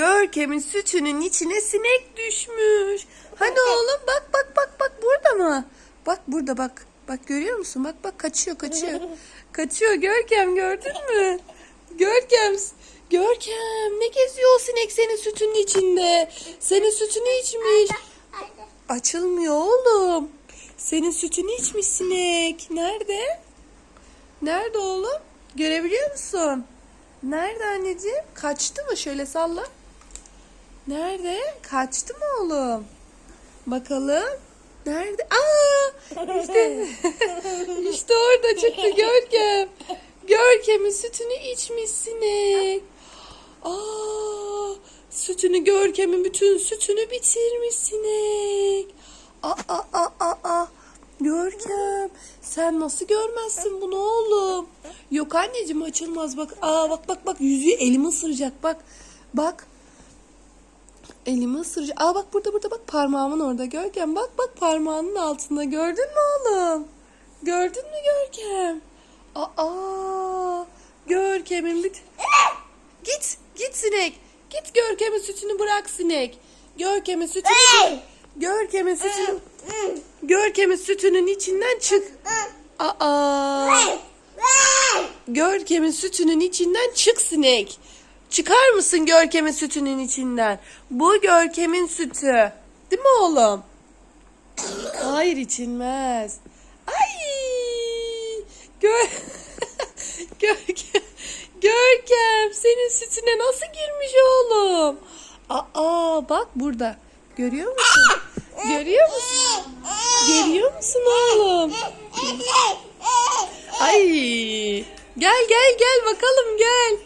Görkem'in sütünün içine sinek düşmüş. Hani oğlum bak bak bak bak burada mı? Bak burada bak. Bak görüyor musun? Bak bak kaçıyor kaçıyor. Kaçıyor Görkem gördün mü? Görkem Görkem ne geziyor o sinek senin sütünün içinde? Senin sütünü içmiş. Açılmıyor oğlum. Senin sütünü içmiş sinek. Nerede? Nerede oğlum? Görebiliyor musun? Nerede anneciğim? Kaçtı mı? Şöyle salla. Nerede? Kaçtı mı oğlum? Bakalım. Nerede? Aa! İşte, işte orada çıktı Görkem. Görkem'in sütünü içmiş sinek. Aa! Sütünü Görkem'in bütün sütünü bitirmiş sinek. Aa, aa, aa, aa. Görkem sen nasıl görmezsin bunu oğlum? Yok anneciğim açılmaz bak. Aa bak bak bak yüzüğü elimi ısıracak bak. Bak. Elimi ısıracak. Aa bak burada burada bak parmağımın orada Görkem. Bak bak parmağının altında gördün mü oğlum? Gördün mü Görkem? Aa Görkem'in bir... Git git sinek. Git Görkem'in sütünü bırak sinek. Görkem'in sütünü... Görkem'in sütünü... Görkem'in sütünün içinden çık. Aa. Görkem'in sütünün içinden çık sinek. Çıkar mısın Görkem'in sütünün içinden? Bu Görkem'in sütü. Değil mi oğlum? Hayır içilmez. Ay! Gör Görkem, Görkem senin sütüne nasıl girmiş oğlum? Aa bak burada. Görüyor musun? Görüyor musun? Görüyor musun oğlum? Ay! Gel gel gel bakalım gel.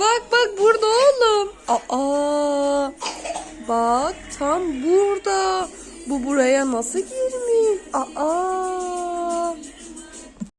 Bak bak burada oğlum. Aa! Bak tam burada. Bu buraya nasıl girmiş? Aa!